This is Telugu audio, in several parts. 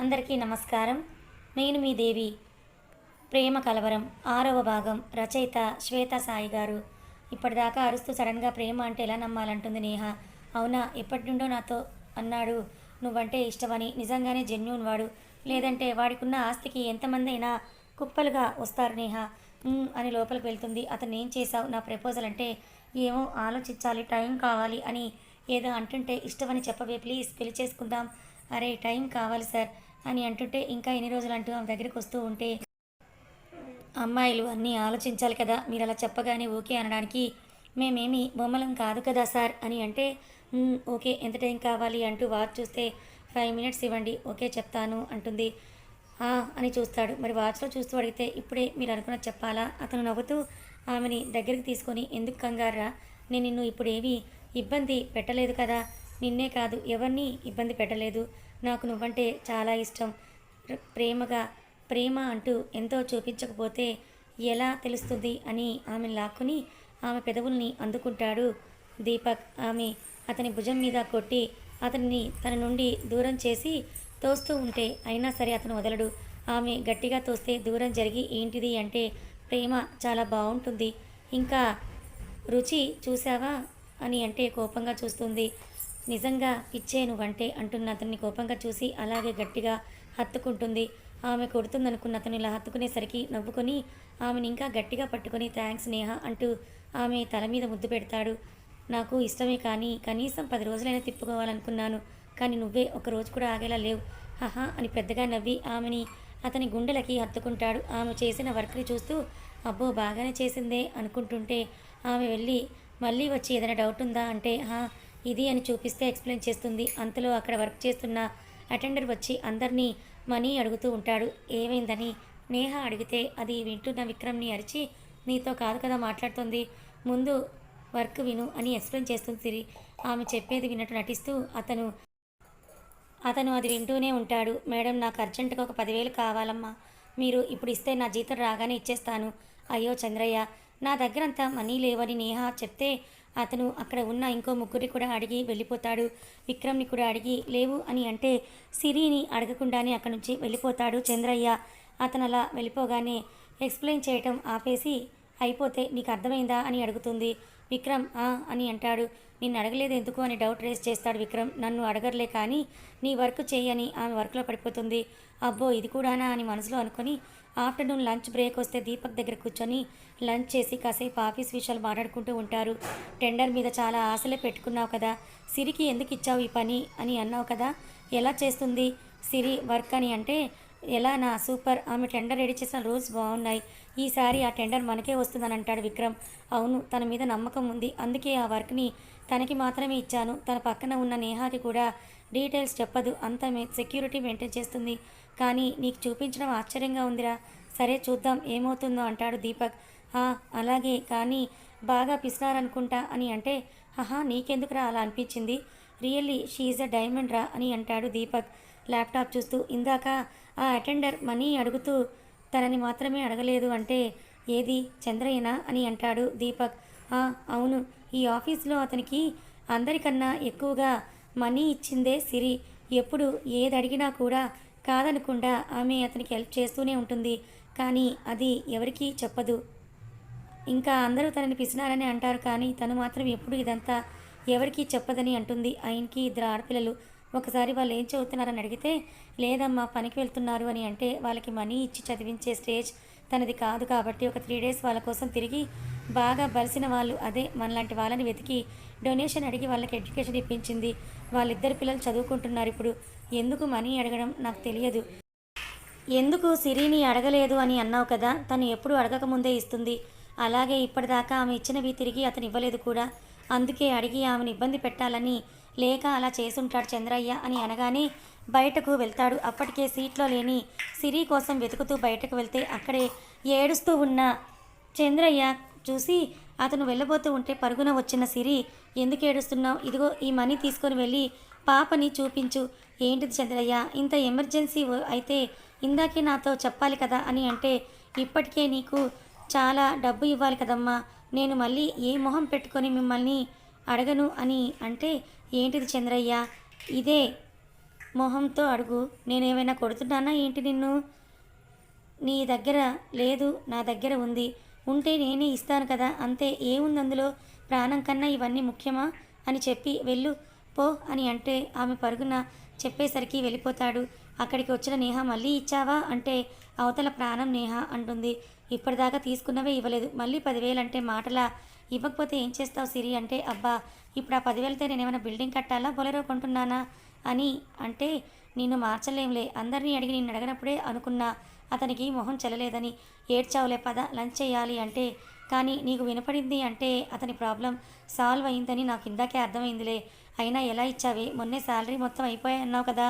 అందరికీ నమస్కారం. నేను మీ దేవి. ప్రేమ కలవరం ఆరవ భాగం రచయిత శ్వేత సాయి గారు. ఇప్పటిదాకా అరుస్తూ సడన్గా ప్రేమ అంటే ఎలా నమ్మాలంటుంది నేహ? అవునా? ఎప్పటి నుండో నాతో అన్నాడు. నువ్వంటే ఇష్టమని నిజంగానే జెన్యున్ వాడు. లేదంటే వాడికున్న ఆస్తికి ఎంతమంది అయినా కుప్పలుగా వస్తారు నేహ. అని లోపలికి వెళ్తుంది. అతను ఏం చేశావు? నా ప్రపోజల్ అంటే ఏమో ఆలోచించాలి టైం కావాలి అని ఏదో అంటుంటే ఇష్టమని చెప్పవే. ప్లీజ్ పెళ్ళి చేసుకుందాం. అరే టైం కావాలి సార్. అని అంటుంటే ఇంకా ఎన్ని రోజులు అంటూ ఆమె దగ్గరికి వస్తూ ఉంటే అమ్మాయిలు అన్నీ ఆలోచించాలి కదా మీరు అలా చెప్పగానే ఓకే అనడానికి. మేమేమి బొమ్మలం కాదు కదా సార్ అని అంటే ఓకే ఎంత టైం కావాలి అంటూ వాచ్ చూస్తే ఫైవ్ మినిట్స్ ఇవ్వండి ఓకే చెప్తాను అంటుంది. "ఆ" అని చూస్తాడు. మరి వాచ్లో చూస్తూ అడిగితే ఇప్పుడే మీరు అనుకున్నది చెప్పాలా? అతను నవ్వుతూ ఆమెని దగ్గరికి తీసుకొని ఎందుకు కంగారా నేను నిన్ను ఇప్పుడేవి ఇబ్బంది పెట్టలేదు కదా. నిన్నే కాదు ఎవరిని ఇబ్బంది పెట్టలేదు. నాకు నువ్వంటే చాలా ఇష్టం. ప్రేమగా ప్రేమ అంటూ ఎంతో చూపించకపోతే ఎలా తెలుస్తుంది అని ఆమె లాక్కుని ఆమె పెదవుల్ని అందుకుంటాడు దీపక్. ఆమె అతని భుజం మీద కొట్టి అతన్ని తన నుండి దూరం చేసి తోస్తూ ఉంటే అయినా సరే అతను వదలడు. ఆమె గట్టిగా తోస్తే దూరం జరిగి ఏంటిది అంటే ప్రేమ చాలా బాగుంటుంది ఇంకా రుచి చూసావా అని అంటే కోపంగా చూస్తుంది. నిజంగా పిచ్చే నువ్వంటే అంటున్న అతన్ని కోపంగా చూసి అలాగే గట్టిగా హత్తుకుంటుంది. ఆమె కొడుతుందనుకున్న అతను ఇలా హత్తుకునేసరికి నవ్వుకొని ఆమెను ఇంకా గట్టిగా పట్టుకొని థ్యాంక్స్ నేహ అంటూ ఆమె తల మీద ముద్దు పెడతాడు. నాకు ఇష్టమే కానీ కనీసం పది రోజులైనా తిప్పుకోవాలనుకున్నాను కానీ నువ్వే ఒక రోజు కూడా ఆగేలా లేవు. హహా అని పెద్దగా నవ్వి ఆమెని అతని గుండెలకి హత్తుకుంటాడు. ఆమె చేసిన వర్క్ని చూస్తూ అబ్బో బాగానే చేసిందే అనుకుంటుంటే ఆమె వెళ్ళి మళ్ళీ వచ్చి ఏదైనా డౌట్ ఉందా? అంటే హా ఇది అని చూపిస్తే ఎక్స్ప్లెయిన్ చేస్తుంది. అంతలో అక్కడ వర్క్ చేస్తున్న అటెండర్ వచ్చి అందరినీ మనీ అడుగుతూ ఉంటాడు. ఏమైందని? నేహ అడిగితే అది వింటున్న విక్రమ్ని అరిచి నీతో కాదు కదా మాట్లాడుతుంది. ముందు వర్క్ విను అని ఎక్స్ప్లెయిన్ చేస్తుంది సిరి. ఆమె చెప్పేది విన్నట్టు నటిస్తూ అతను అతను అది వింటూనే ఉంటాడు. మేడం నాకు అర్జెంటుగా ఒక పదివేలు కావాలమ్మా. మీరు ఇప్పుడు ఇస్తే నా జీతం రాగానే ఇచ్చేస్తాను. అయ్యో చంద్రయ్య నా దగ్గర అంతా మనీ లేవని నేహ చెప్తే అతను అక్కడ ఉన్న ఇంకో ముగ్గురిని కూడా అడిగి వెళ్ళిపోతాడు. విక్రమ్ని కూడా అడిగి లేవు అని అంటే సిరిని అడగకుండానే అక్కడి నుంచి వెళ్ళిపోతాడు చంద్రయ్య. అతను అలా వెళ్ళిపోగానే ఎక్స్ప్లెయిన్ చేయటం ఆపేసి అయిపోతే నీకు అర్థమైందా? అని అడుగుతుంది. విక్రమ్ ఆ అని అంటాడు. నిన్ను అడగలేదు ఎందుకు? అని డౌట్ రేస్ చేస్తాడు విక్రమ్. నన్ను అడగర్లే కానీ నీ వర్క్ చేయని ఆమె వర్క్లో పడిపోతుంది. అబ్బో ఇది కూడానా? అని మనసులో అనుకొని ఆఫ్టర్నూన్ లంచ్ బ్రేక్ వస్తే దీపక్ దగ్గర కూర్చొని లంచ్ చేసి కాసేపు ఆఫీస్ విషయాలు మాట్లాడుకుంటూ ఉంటారు. టెండర్ మీద చాలా ఆశలే పెట్టుకున్నావు కదా. సిరికి ఎందుకు ఇచ్చావు ఈ పని అని అన్నావు కదా. ఎలా చేస్తుంది? సిరి వర్క్ అని అంటే ఎలా నా సూపర్? ఆమె టెండర్ రెడీ చేసిన రూల్స్ బాగున్నాయి. ఈసారి ఆ టెండర్ మనకే వస్తుందని అంటాడు విక్రమ్. అవును తన మీద నమ్మకం ఉంది. అందుకే ఆ వర్క్ని తనకి మాత్రమే ఇచ్చాను. తన పక్కన ఉన్న నేహాకి కూడా డీటెయిల్స్ చెప్పదు. అంత సెక్యూరిటీ మెయింటైన్ చేస్తుంది. కానీ నీకు చూపించడం ఆశ్చర్యంగా ఉందిరా. సరే చూద్దాం ఏమవుతుందో అంటాడు దీపక్. అలాగే కానీ బాగా పిసినారనుకుంటా అని అంటే ఆహా నీకెందుకురా అలా అనిపించింది? రియల్లీ షీఈ్ అ డైమండ్ రా అని అంటాడు దీపక్ ల్యాప్టాప్ చూస్తూ. ఇందాక ఆ అటెండర్ మనీ అడుగుతూ తనని మాత్రమే అడగలేదు అంటే ఏది? చంద్రయ్యనా? అని అంటాడు దీపక్. "ఆ, అవును ఈ ఆఫీస్లో అతనికి అందరికన్నా ఎక్కువగా మనీ ఇచ్చిందే సిరి. ఎప్పుడు ఏది అడిగినా కూడా కాదనకుండా ఆమె అతనికి హెల్ప్ చేస్తూనే ఉంటుంది. కానీ అది ఎవరికీ చెప్పదు. ఇంకా అందరూ తనని పిసినారని అంటారు కానీ తను మాత్రం ఎప్పుడు ఇదంతా ఎవరికీ చెప్పదని అంటుంది. ఆయనకి ఇద్దరు ఆడపిల్లలు. ఒకసారి వాళ్ళు ఏం చదువుతున్నారని అడిగితే లేదమ్మా పనికి వెళ్తున్నారు అని అంటే వాళ్ళకి మనీ ఇచ్చి చదివించే స్టేజ్ తనది కాదు కాబట్టి ఒక త్రీ డేస్ వాళ్ళ కోసం తిరిగి బాగా బలిసిన వాళ్ళు అదే మనలాంటి వాళ్ళని వెతికి డొనేషన్ అడిగి వాళ్ళకి ఎడ్యుకేషన్ ఇప్పించింది. వాళ్ళిద్దరు పిల్లలు చదువుకుంటున్నారు ఇప్పుడు. ఎందుకు మనీ అడగడం నాకు తెలియదు. ఎందుకు సిరిని అడగలేదు అని అన్నావు కదా? తను ఎప్పుడు అడగకముందే ఇస్తుంది. అలాగే ఇప్పటిదాకా ఆమె ఇచ్చినవి తిరిగి అతను ఇవ్వలేదు కూడా. అందుకే అడిగి ఆమెను ఇబ్బంది పెట్టాలని లేక అలా చేసుంటాడు చంద్రయ్య అని అనగానే బయటకు వెళ్తాడు. అప్పటికే సీట్లో లేని సిరి కోసం వెతుకుతూ బయటకు వెళ్తే అక్కడే ఏడుస్తూ ఉన్న చంద్రయ్య చూసి అతను వెళ్ళబోతూ ఉంటే పరుగున వచ్చిన సిరి ఎందుకు ఏడుస్తున్నావు? ఇదిగో ఈ మనీ తీసుకొని వెళ్ళి పాపని చూపించు. ఏంటిది చంద్రయ్య? ఇంత ఎమర్జెన్సీ అయితే ఇందాకే నాతో చెప్పాలి కదా అని అంటే ఇప్పటికే నీకు చాలా డబ్బు ఇవ్వాలి కదమ్మా. నేను మళ్ళీ ఏ మొహం పెట్టుకొని మిమ్మల్ని అడగను అని అంటే ఏంటిది చంద్రయ్య? ఇదే మొహంతో అడుగు. నేనేమైనా కొడుతున్నానా ఏంటి నిన్ను? నీ దగ్గర లేదు నా దగ్గర ఉంది. ఉంటే నేనే ఇస్తాను కదా. అంతే ఏముంది అందులో? ప్రాణం కన్నా ఇవన్నీ ముఖ్యమా? అని చెప్పి వెళ్ళు పో అని అంటే ఆమె పరుగున చెప్పేసరికి వెళ్ళిపోతాడు. అక్కడికి వచ్చిన నేహ మళ్ళీ ఇచ్చావా? అంటే అవతల ప్రాణం నేహ అంటుంది. ఇప్పటిదాకా తీసుకున్నవే ఇవ్వలేదు. మళ్ళీ పదివేలు అంటే మాటలా? ఇవ్వకపోతే ఏం చేస్తావు సిరి? అంటే అబ్బా ఇప్పుడు ఆ పదివేలతో నేను ఏమైనా బిల్డింగ్ కట్టాలా? బొలెరో కొంటున్నానా? అని అంటే నిన్ను మార్చలేంలే అందరినీ అడిగి నిన్ను అడగనప్పుడే అనుకున్నా అతనికి మొహం చెల్లలేదని. ఏడ్చావులే పద లంచ్ చేయాలి అంటే. కానీ నీకు వినపడింది అంటే అతని ప్రాబ్లం సాల్వ్ అయిందని నాకు ఇందాకే అర్థమైందిలే. అయినా ఎలా ఇచ్చావే? మొన్నే శాలరీ మొత్తం అయిపోయాయి అన్నావు కదా.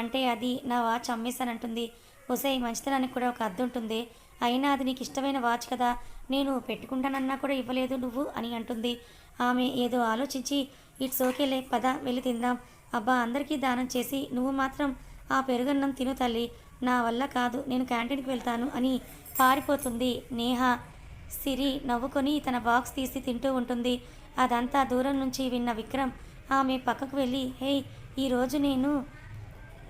అంటే అది నా వాచ్ అమ్మేశానంటుంది. ఒసే మంచితనానికి కూడా ఒక అర్థం ఉంటుంది అయినా అది నీకు ఇష్టమైన వాచ్ కదా. నేను పెట్టుకుంటానన్నా కూడా ఇవ్వలేదు నువ్వు అని అంటుంది. ఆమె ఏదో ఆలోచించి ఇట్స్ ఓకేలే పద వెళ్ళి తిందాం. అబ్బా అందరికీ దానం చేసి నువ్వు మాత్రం ఆ పెరుగన్నం తిను తల్లి. నా వల్ల కాదు నేను క్యాంటీన్కి వెళ్తాను అని పారిపోతుంది నేహ. సిరి నవ్వుకొని తన బాక్స్ తీసి తింటూ ఉంటుంది. అదంతా దూరం నుంచి విన్న విక్రమ్ ఆమె పక్కకు వెళ్ళి హే ఈరోజు నేను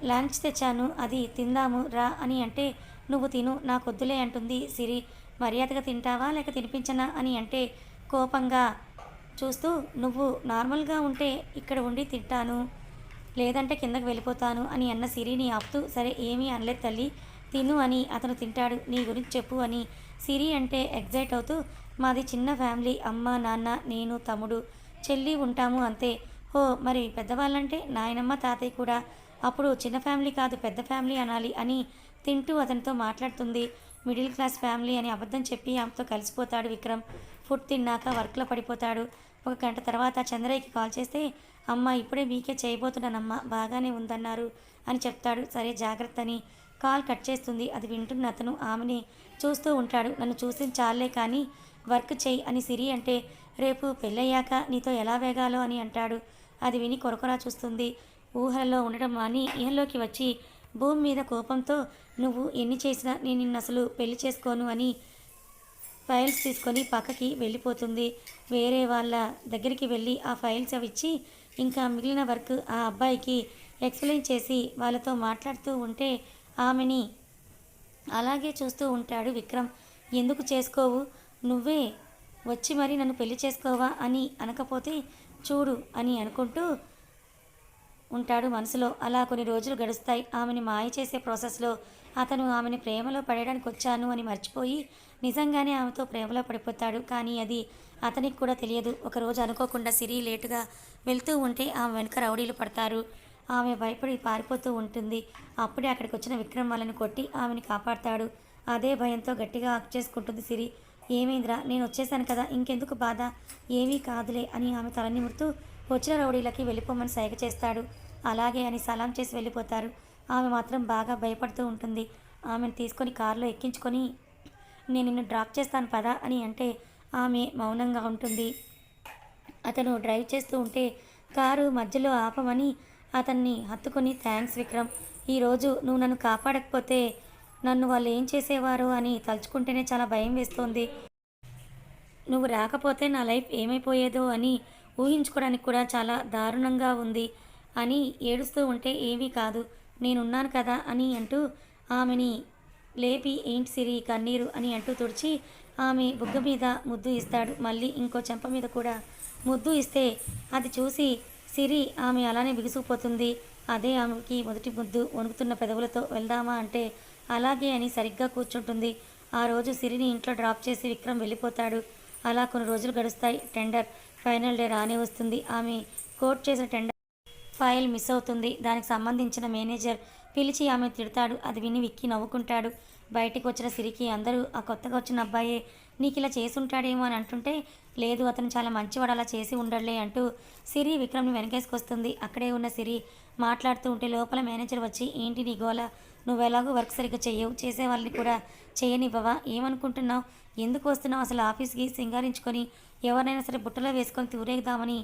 లంచ్ తెచ్చాను అది తిందాము రా అని అంటే నువ్వు తిను నాకొద్దులే అంటుంది సిరి. మర్యాదగా తింటావా లేక తినిపించనా అని అంటే కోపంగా చూస్తూ నువ్వు నార్మల్గా ఉంటే ఇక్కడ ఉండి తింటాను లేదంటే కిందకు వెళ్ళిపోతాను అని అన్న సిరిని ఆపుతూ సరే ఏమీ అనలేదు తల్లి తిను అని అతను తింటాడు. నీ గురించి చెప్పు అని సిరి అంటే ఎగ్జైట్ అవుతూ మాది చిన్న ఫ్యామిలీ అమ్మ నాన్న నేను తమ్ముడు చెల్లి ఉంటాము అంతే హో మరి పెద్దవాళ్ళంటే నాయనమ్మ తాతయ్య కూడా అప్పుడు చిన్న ఫ్యామిలీ కాదు పెద్ద ఫ్యామిలీ అనాలి అని తింటూ అతనితో మాట్లాడుతుంది. మిడిల్ క్లాస్ ఫ్యామిలీ అని అబద్ధం చెప్పి ఆమెతో కలిసిపోతాడు విక్రమ్. ఫుడ్ తిన్నాక వర్క్లో పడిపోతాడు. ఒక గంట తర్వాత చంద్రయ్యకి కాల్ చేస్తే అమ్మ ఇప్పుడే మీకే చేయబోతున్నానమ్మా బాగానే ఉందన్నారు అని చెప్తాడు. సరే జాగ్రత్త అని కాల్ కట్ చేస్తుంది. అది వింటున్న అతను ఆమెని చూస్తూ ఉంటాడు. నన్ను చూసి చాలే కానీ వర్క్ చెయ్యి అని సిరి అంటే రేపు పెళ్ళయ్యాక నీతో ఎలా వేగాలో అని అంటాడు. అది విని కొరకొరా చూస్తుంది. ఊహలలో ఉండడం మాని ఇహంలోకి వచ్చి భూమి మీద కోపంతో నువ్వు ఎన్ని చేసినా నేను నిన్ను అసలు పెళ్ళి చేసుకోను అని ఫైల్స్ తీసుకొని పక్కకి వెళ్ళిపోతుంది. వేరే వాళ్ళ దగ్గరికి వెళ్ళి ఆ ఫైల్స్ అవి ఇచ్చి ఇంకా మిగిలిన వర్క్ ఆ అబ్బాయికి ఎక్స్ప్లెయిన్ చేసి వాళ్ళతో మాట్లాడుతూ ఉంటే ఆమెని అలాగే చూస్తూ ఉంటాడు విక్రమ్. ఎందుకు చేసుకోవు? నువ్వే వచ్చి మరి నన్ను పెళ్ళి చేసుకోవా? అని అనకపోతే చూడు అని అనుకుంటూ ఉంటాడు మనసులో. అలా కొన్ని రోజులు గడుస్తాయి. ఆమెని మాయ చేసే ప్రాసెస్లో అతను ఆమెని ప్రేమలో పడడానికి వచ్చాను అని మర్చిపోయి నిజంగానే ఆమెతో ప్రేమలో పడిపోతాడు. కానీ అది అతనికి కూడా తెలియదు. ఒకరోజు అనుకోకుండా సిరి లేటుగా వెళ్తూ ఉంటే ఆమె వెనుక రౌడీలు పడతారు. ఆమె భయపడి పారిపోతూ ఉంటుంది. అప్పుడే అక్కడికి వచ్చిన విక్రమ్ వాళ్ళని కొట్టి ఆమెని కాపాడతాడు. అదే భయంతో గట్టిగా హక్ చేసుకుంటుంది సిరి. ఏమైందిరా? నేను వచ్చేసాను కదా ఇంకెందుకు బాధ? ఏమీ కాదులే అని ఆమె తలనిమురుతూ వచ్చిన రౌడీలకి వెళ్ళిపోమని సైగ చేస్తాడు. అలాగే అని సలాం చేసి వెళ్ళిపోతారు. ఆమె మాత్రం బాగా భయపడుతూ ఉంటుంది. ఆమెను తీసుకొని కారులో ఎక్కించుకొని నేను నిన్ను డ్రాప్ చేస్తాను పదా అని అంటే ఆమె మౌనంగా ఉంటుంది. అతను డ్రైవ్ చేస్తూ ఉంటే కారు మధ్యలో ఆపమని అతన్ని హత్తుకొని థ్యాంక్స్ విక్రమ్ ఈరోజు నువ్వు నన్ను కాపాడకపోతే నన్ను వాళ్ళు ఏం చేసేవారు అని తలుచుకుంటేనే చాలా భయం వేస్తోంది. నువ్వు రాకపోతే నా లైఫ్ ఏమైపోయేదో అని ఊహించుకోవడానికి కూడా చాలా దారుణంగా ఉంది అని ఏడుస్తూ ఉంటే ఏమీ కాదు. నేనున్నాను కదా అని అంటూ ఆమెని లేపి ఏంటి సిరి కన్నీరు అని అంటూ తుడిచి ఆమె బుగ్గ మీద ముద్దు ఇస్తాడు. మళ్ళీ ఇంకో చెంప మీద కూడా ముద్దు ఇస్తే అది చూసి సిరి ఆమె అలానే బిగుసుకుపోతుంది. అదే ఆమెకి మొదటి ముద్దు వణుకుతున్న పెదవులతో వెళ్దామా అంటే అలాగే అని సరిగ్గా కూర్చుంటుంది. ఆ రోజు సిరిని ఇంట్లో డ్రాప్ చేసి విక్రమ్ వెళ్ళిపోతాడు. అలా కొన్ని రోజులు గడుస్తాయి. టెండర్ ఫైనల్ డే రానే వస్తుంది. ఆమె కోర్ట్ చేసిన టెండర్ ఫైల్ మిస్ అవుతుంది. దానికి సంబంధించిన మేనేజర్ పిలిచి ఆమె తిడతాడు. అది విని విక్కి నవ్వుకుంటాడు. బయటికి వచ్చిన సిరికి అందరూ ఆ కొత్తగా వచ్చిన అబ్బాయే నీకు ఇలా చేసి ఉంటాడేమో అని అంటుంటే లేదు అతను చాలా మంచివాడు అలా చేసి ఉండడులే అంటూ సిరి విక్రమ్ని వెనకేసుకొస్తుంది. అక్కడే ఉన్న సిరి మాట్లాడుతూ ఉంటే లోపల మేనేజర్ వచ్చి ఏంటి నీ గోల? నువ్వు ఎలాగో వర్క్ సరిగ్గా చేయవు చేసే వాళ్ళని కూడా చేయనివ్వవా? ఏమనుకుంటున్నావు? ఎందుకు వస్తున్నావు? అసలు ఆఫీస్కి సింగారించుకొని ఎవరినైనా సరే బుట్టలో వేసుకొని తూరేగుదామని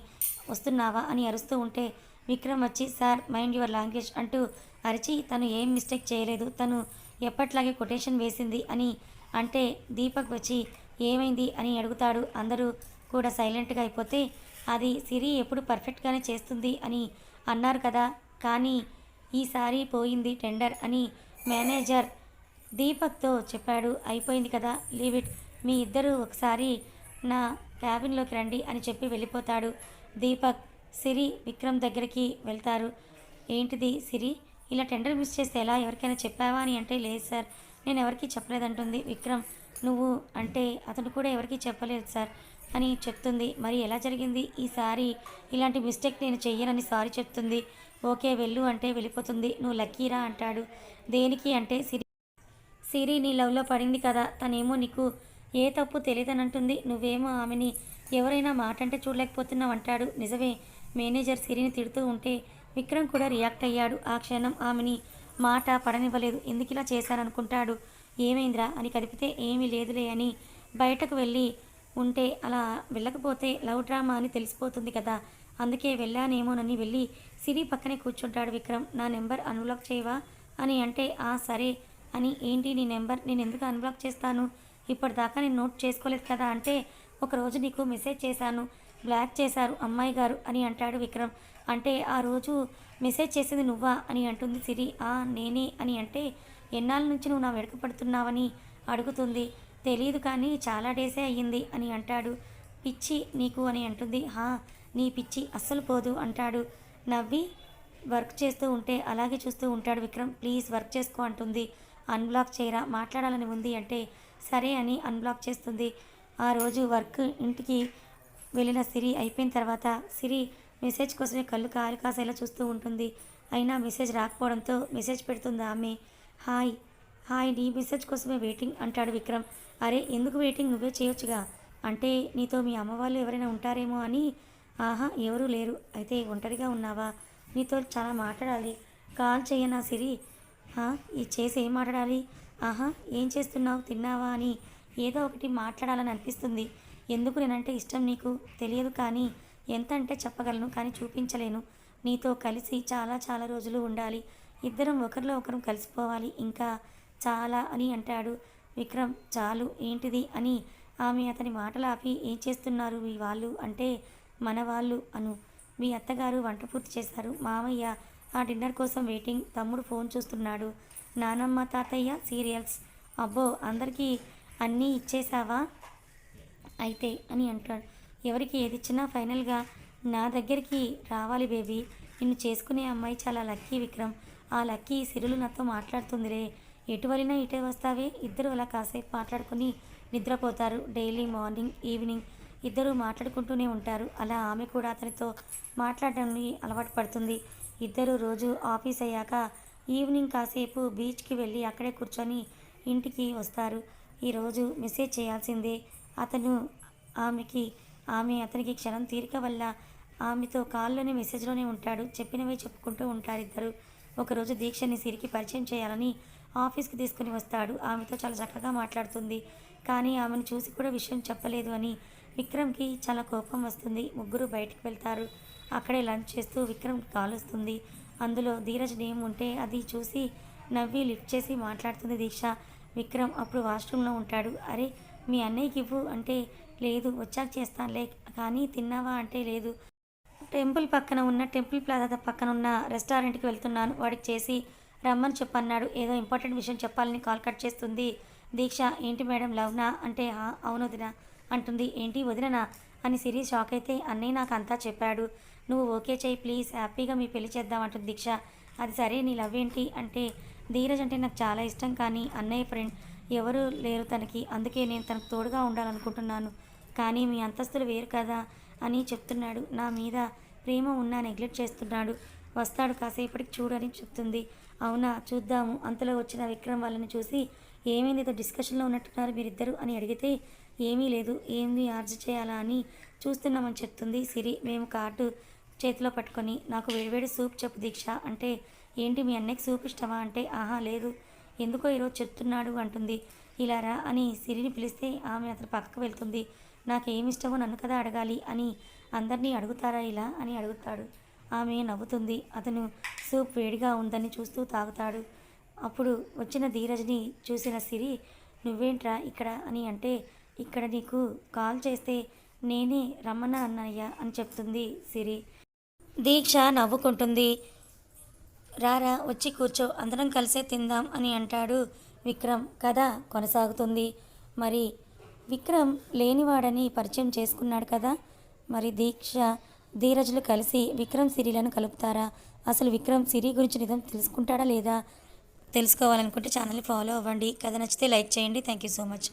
వస్తున్నావా? అని అరుస్తూ ఉంటే విక్రమ్ వచ్చి సార్ మైండ్ యువర్ లాంగ్వేజ్ అంటూ అరిచి తను ఏం మిస్టేక్ చేయలేదు. తను ఎప్పట్లాగే కొటేషన్ వేసింది అని అంటే దీపక్ వచ్చి ఏమైంది? అని అడుగుతాడు. అందరూ కూడా సైలెంట్గా అయిపోతే అది సిరి ఎప్పుడు పర్ఫెక్ట్గానే చేస్తుంది అని అన్నారు కదా. కానీ ఈసారి పోయింది టెండర్ అని మేనేజర్ దీపక్తో చెప్పాడు. అయిపోయింది కదా లీవ్ ఇట్. మీ ఇద్దరు ఒకసారి నా క్యాబిన్లోకి రండి అని చెప్పి వెళ్ళిపోతాడు. దీపక్ సిరి విక్రమ్ దగ్గరికి వెళ్తారు. ఏంటిది సిరి? ఇలా టెండర్ మిస్ చేస్తే ఎలా? ఎవరికైనా చెప్పావా అని అంటే లేదు సార్ నేను ఎవరికీ చెప్పలేదంటుంది విక్రమ్. నువ్వు అంటే అతను కూడా ఎవరికీ చెప్పలేదు సార్ అని చెప్తుంది. మరి ఎలా జరిగింది? ఈసారి ఇలాంటి మిస్టేక్ నేను చెయ్యనని సారీ చెప్తుంది. ఓకే వెళ్ళు అంటే వెళ్ళిపోతుంది. నువ్వు లక్కీరా అంటాడు. దేనికి అంటే సిరి. సిరి నీ లవ్లో పడింది కదా తనేమో నీకు ఏ తప్పు తెలియదనంటుంది. నువ్వేమో ఆమెని ఎవరైనా మాట అంటే చూడలేకపోతున్నావు అంటాడు. నిజమే మేనేజర్ సిరిని తిడుతూ ఉంటే విక్రమ్ కూడా రియాక్ట్ అయ్యాడు. ఆ క్షణం ఆమెని మాట పడనివ్వలేదు. ఎందుకు ఇలా చేశాననుకుంటాడు ఏమైందిరా? అని కదిపితే ఏమీ లేదులే అని బయటకు వెళ్ళి ఉంటే అలా వెళ్ళకపోతే లవ్ డ్రామా అని తెలిసిపోతుంది కదా. అందుకే వెళ్ళానేమోనని వెళ్ళి సిరి పక్కనే కూర్చుంటాడు విక్రమ్. నా నెంబర్ అన్బ్లాక్ చేయవా? అని అంటే ఆ సరే. అని ఏంటి నీ నెంబర్? నేను ఎందుకు అన్బ్లాక్ చేస్తాను? ఇప్పటిదాకా నేను నోట్ చేసుకోలేదు కదా అంటే ఒకరోజు నీకు మెసేజ్ చేశాను. బ్లాక్ చేశారు అమ్మాయి గారు అని అంటాడు విక్రమ్. అంటే ఆ రోజు మెసేజ్ చేసేది నువ్వా? అని అంటుంది సిరి. ఆ నేనే అని అంటే ఎన్నాళ్ళ నుంచి నువ్వు నా వెడక పడుతున్నావని అడుగుతుంది. తెలియదు కానీ చాలా డేసే అయ్యింది అని అంటాడు. పిచ్చి నీకు అని అంటుంది. హా నీ పిచ్చి అస్సలు పోదు అంటాడు. నవ్వి వర్క్ చేస్తూ ఉంటే అలాగే చూస్తూ ఉంటాడు విక్రమ్. ప్లీజ్ వర్క్ చేసుకో అంటుంది. అన్బ్లాక్ చేయరా? మాట్లాడాలని ఉంది అంటే సరే అని అన్బ్లాక్ చేస్తుంది. ఆ రోజు వర్క్ ఇంటికి వెళ్ళిన సిరి అయిపోయిన తర్వాత సిరి మెసేజ్ కోసమే కళ్ళు కాలు కాసేలా చూస్తూ ఉంటుంది. అయినా మెసేజ్ రాకపోవడంతో మెసేజ్ పెడుతుంది ఆమె. హాయ్ హాయ్ నీ మెసేజ్ కోసమే వెయిటింగ్ అంటాడు విక్రమ్. అరే ఎందుకు వెయిటింగ్? నువ్వే చేయొచ్చుగా. అంటే నీతో మీ అమ్మ వాళ్ళు ఎవరైనా ఉంటారేమో అని ఆహా ఎవరూ లేరు. అయితే ఒంటరిగా ఉన్నావా? నీతో చాలా మాట్లాడాలి. కాల్ చేయనా సిరి? "హా, ఈ చేసి ఏం మాట్లాడాలి? ఆహా ఏం చేస్తున్నావు? తిన్నావా అని ఏదో ఒకటి మాట్లాడాలని అనిపిస్తుంది. ఎందుకు నేనంటే ఇష్టం నీకు? తెలియదు కానీ ఎంత అంటే చెప్పగలను కానీ చూపించలేను. నీతో కలిసి చాలా చాలా రోజులు ఉండాలి. ఇద్దరం ఒకరిలో ఒకరం కలిసిపోవాలి. ఇంకా చాలా అని అంటాడు విక్రమ్. చాలు ఏంటిది అని ఆమె అతని మాటలు ఆపి ఏం చేస్తున్నారు మీ వాళ్ళు? అంటే మన వాళ్ళు అను. మీ అత్తగారు వంట పూర్తి చేశారు. మామయ్య ఆ డిన్నర్ కోసం వెయిటింగ్. తమ్ముడు ఫోన్ చూస్తున్నాడు. నానమ్మ తాతయ్య సీరియల్స్. అబ్బో అందరికీ అన్నీ ఇచ్చేసావా అయితే అని అంటాడు. ఎవరికి ఏది ఇచ్చినా ఫైనల్గా నా దగ్గరికి రావాలి బేబీ. నిన్ను చేసుకునే అమ్మాయి చాలా లక్కీ విక్రమ్. ఆ లక్కీ సిరులు నాతో మాట్లాడుతుందిరే. ఎటు వెళ్ళినా ఇటే వస్తావే. ఇద్దరు అలా కాసేపు మాట్లాడుకుని నిద్రపోతారు. డైలీ మార్నింగ్ ఈవినింగ్ ఇద్దరు మాట్లాడుకుంటూనే ఉంటారు. అలా ఆమె కూడా అతనితో మాట్లాడడానికి అలవాటు పడుతుంది. ఇద్దరు రోజు ఆఫీస్ అయ్యాక ఈవినింగ్ కాసేపు బీచ్కి వెళ్ళి అక్కడే కూర్చొని ఇంటికి వస్తారు. ఈరోజు మెసేజ్ చేయాల్సిందే. అతను ఆమెకి ఆమె అతనికి క్షణం తీరిక వల్ల ఆమెతో కాల్లోనే మెసేజ్లోనే ఉంటాడు. చెప్పినవే చెప్పుకుంటూ ఉంటారు ఇద్దరు. ఒకరోజు దీక్షని సిరికి పరిచయం చేయాలని ఆఫీస్కి తీసుకుని వస్తాడు. ఆమెతో చాలా చక్కగా మాట్లాడుతుంది. కానీ ఆమెను చూసి కూడా విషయం చెప్పలేదు అని విక్రమ్కి చాలా కోపం వస్తుంది. ముగ్గురు బయటికి వెళ్తారు. అక్కడే లంచ్ చేస్తూ విక్రమ్కి కాల్ వస్తుంది అందులో ధీరజ్ నేమ్ ఉంటే అది చూసి నవ్వి లిఫ్ట్ చేసి మాట్లాడుతుంది దీక్ష. విక్రమ్ అప్పుడు వాష్రూమ్లో ఉంటాడు. అరే మీ అన్నయ్యకి ఇవ్వు అంటే లేదు వచ్చాక చేస్తానులే కానీ తిన్నావా అంటే లేదు. టెంపుల్ పక్కన ఉన్న టెంపుల్ ప్లాజా పక్కన ఉన్న రెస్టారెంట్కి వెళ్తున్నాను. వాడికి చేసి రమ్మని చెప్పన్నాడు. ఏదో ఇంపార్టెంట్ విషయం చెప్పాలని కాల్ కట్ చేస్తుంది. దీక్ష ఏంటి మేడం లవ్నా? అంటే "ఆ, అవును అంటుంది. ఏంటి వదిననా అని సిరి షాక్ అయితే అన్నయ్య నాకు అంతా చెప్పాడు. నువ్వు ఓకే చేయి ప్లీజ్. హ్యాపీగా మీ పెళ్ళి చేద్దాం అంటుంది దీక్ష. అది సరే నీ లవ్ ఏంటి అంటే ధీరజ్ అంటే నాకు చాలా ఇష్టం కానీ అన్నయ్య ఫ్రెండ్ ఎవరు లేరు తనకి. అందుకే నేను తనకు తోడుగా ఉండాలనుకుంటున్నాను. కానీ మీ అంతస్తులు వేరు కదా అని చెప్తున్నాడు. నా మీద ప్రేమ ఉన్నా నెగ్లెక్ట్ చేస్తున్నాడు. వస్తాడు కాసేపటికి చూడని చెప్తుంది. అవునా? చూద్దాము. అంతలో వచ్చిన విక్రమ్ వాళ్ళని చూసి ఏమైంది? ఏదో డిస్కషన్లో ఉన్నట్టున్నారు మీరిద్దరు అని అడిగితే ఏమీ లేదు. ఏంది ఆర్జు చేయాలా అని చూస్తున్నామని చెప్తుంది సిరి. మేము కార్డు చేతిలో పట్టుకొని నాకు వేడివేడి సూప్ చెప్పు దీక్ష అంటే ఏంటి మీ అన్నయ్యకి సూప్ ఇష్టమా అంటే ఆహా లేదు. ఎందుకో ఈరోజు చెప్తున్నాడు అంటుంది. ఇలా రా అని సిరిని పిలిస్తే ఆమె అతని పక్కకు వెళ్తుంది. నాకేమి ఇష్టమో నన్ను కదా అడగాలి అని అందరినీ అడుగుతారా ఇలా అని అడుగుతాడు. ఆమె నవ్వుతుంది. అతను సూప్ వేడిగా ఉందని చూస్తూ తాగుతాడు. అప్పుడు వచ్చిన ధీరజ్ని చూసిన సిరి నువ్వేంట్రా ఇక్కడ అని అంటే ఇక్కడ నీకు కాల్ చేస్తే నేనే రమణ అన్నయ్య అని చెప్తుంది సిరి. దీక్ష నవ్వుకుంటుంది. రారా వచ్చి కూర్చో అందరం కలిసే తిందాం అని అంటాడు విక్రమ్. కథ కొనసాగుతుంది. మరి విక్రమ్ లేనివాడని పరిచయం చేసుకున్నాడు కదా? మరి దీక్ష ధీరజులు కలిసి విక్రమ్ సిరిలను కలుపుతారా? అసలు విక్రమ్ సిరి గురించి నిజం తెలుసుకుంటాడా లేదా? తెలుసుకోవాలనుకుంటే ఛానల్ని ఫాలో అవ్వండి. కథ నచ్చితే లైక్ చేయండి. Thank you so much.